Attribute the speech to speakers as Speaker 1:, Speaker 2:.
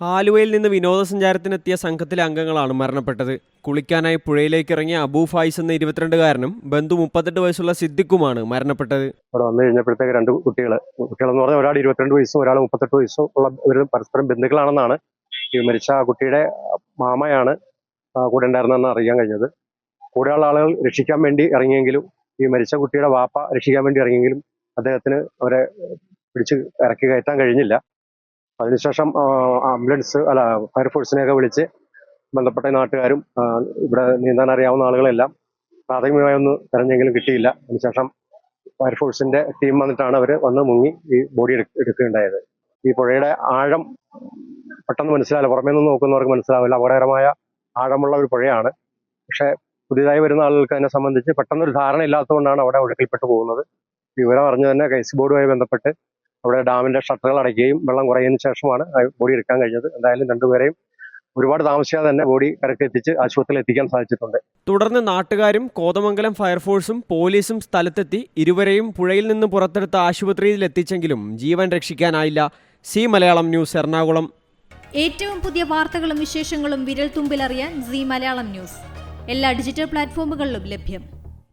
Speaker 1: ആലുവയിൽ നിന്ന് വിനോദസഞ്ചാരത്തിനെത്തിയ സംഘത്തിലെ അംഗങ്ങളാണ് മരണപ്പെട്ടത്. കുളിക്കാനായി പുഴയിലേക്ക് ഇറങ്ങിയ അബൂ ഫായിസ് എന്ന ഇരുപത്തിരണ്ടുകാരനും ബന്ധു മുപ്പത്തെട്ട് വയസ്സുള്ള സിദ്ദിഖുമാണ് മരണപ്പെട്ടത്.
Speaker 2: അവിടെ വന്നു കഴിഞ്ഞപ്പോഴത്തേക്ക് രണ്ട് കുട്ടികൾ കുട്ടികളെന്ന് പറഞ്ഞാൽ ഒരാൾ ഇരുപത്തിരണ്ട് വയസ്സും ഒരാൾ മുപ്പത്തെട്ട് വയസ്സും ഉള്ള ഇവർ പരസ്പരം ബന്ധുക്കളാണെന്നാണ് ഈ മരിച്ച ആ കുട്ടിയുടെ മാമയാണ് കൂടെ ഉണ്ടായിരുന്നതെന്ന് അറിയാൻ കഴിഞ്ഞത്. കൂടെയുള്ള ആളുകൾ രക്ഷിക്കാൻ വേണ്ടി ഇറങ്ങിയെങ്കിലും ഈ മരിച്ച കുട്ടിയുടെ വാപ്പ രക്ഷിക്കാൻ വേണ്ടി ഇറങ്ങിയെങ്കിലും അദ്ദേഹത്തിന് അവരെ പിടിച്ച് ഇറക്കി കയറ്റാൻ കഴിഞ്ഞില്ല. അതിനുശേഷം ആംബുലൻസ് അല്ല ഫയർഫോഴ്സിനെയൊക്കെ വിളിച്ച് ബന്ധപ്പെട്ട നാട്ടുകാരും ഇവിടെ നീന്താൻ അറിയാവുന്ന ആളുകളെല്ലാം പ്രാഥമികമായി ഒന്ന് തെരഞ്ഞെങ്കിലും കിട്ടിയില്ല. അതിനുശേഷം ഫയർഫോഴ്സിന്റെ ടീം വന്നിട്ടാണ് അവർ വന്ന് മുങ്ങി ഈ ബോഡി എടുക്കുകയുണ്ടായത്. ഈ പുഴയുടെ ആഴം പെട്ടെന്ന് മനസ്സിലാവില്ല പുറമേ നിന്ന് നോക്കുന്നവർക്ക് മനസ്സിലാവില്ല. അപകടകരമായ ആഴമുള്ള ഒരു പുഴയാണ്. പക്ഷേ പുതിയതായി വരുന്ന ആളുകൾക്ക് അതിനെ സംബന്ധിച്ച് പെട്ടെന്നൊരു ധാരണ ഇല്ലാത്തതുകൊണ്ടാണ് അവിടെ ഒഴുക്കിൽപ്പെട്ടു പോകുന്നത്. വിവരം അറിഞ്ഞു തന്നെ കൈസ് ബോർഡുമായി ബന്ധപ്പെട്ട് അവിടെ ഡാമിന്റെ ഷട്ടറുകൾ അടയ്ക്കുകയും വെള്ളം കുറയുന്നതിന് ശേഷമാണ് ബോഡി എടുക്കാൻ കഴിഞ്ഞത്. എന്തായാലും രണ്ടുപേരെയും ഒരുപാട് താമസിയാതെ തന്നെ ബോഡി കരക്കെത്തിച്ച് ആശുപത്രിയിൽ എത്തിക്കാൻ സാധിച്ചിട്ടുണ്ട്.
Speaker 1: തുടർന്ന് നാട്ടുകാരും കോതമംഗലം ഫയർഫോഴ്സും പോലീസും സ്ഥലത്തെത്തി ഇരുവരെയും പുഴയിൽ നിന്ന് പുറത്തെടുത്ത ആശുപത്രിയിൽ എത്തിച്ചെങ്കിലും ജീവൻ രക്ഷിക്കാനായില്ല. C Malayalam news Ernakulam.
Speaker 3: ഏറ്റവും പുതിയ വാർത്തകളും വിശേഷങ്ങളും വിരൽ തുമ്പിലറിയാൻ സി മലയാളം ന്യൂസ്. എല്ലാ ഡിജിറ്റൽ പ്ലാറ്റ്ഫോമുകളിലും ലഭ്യം.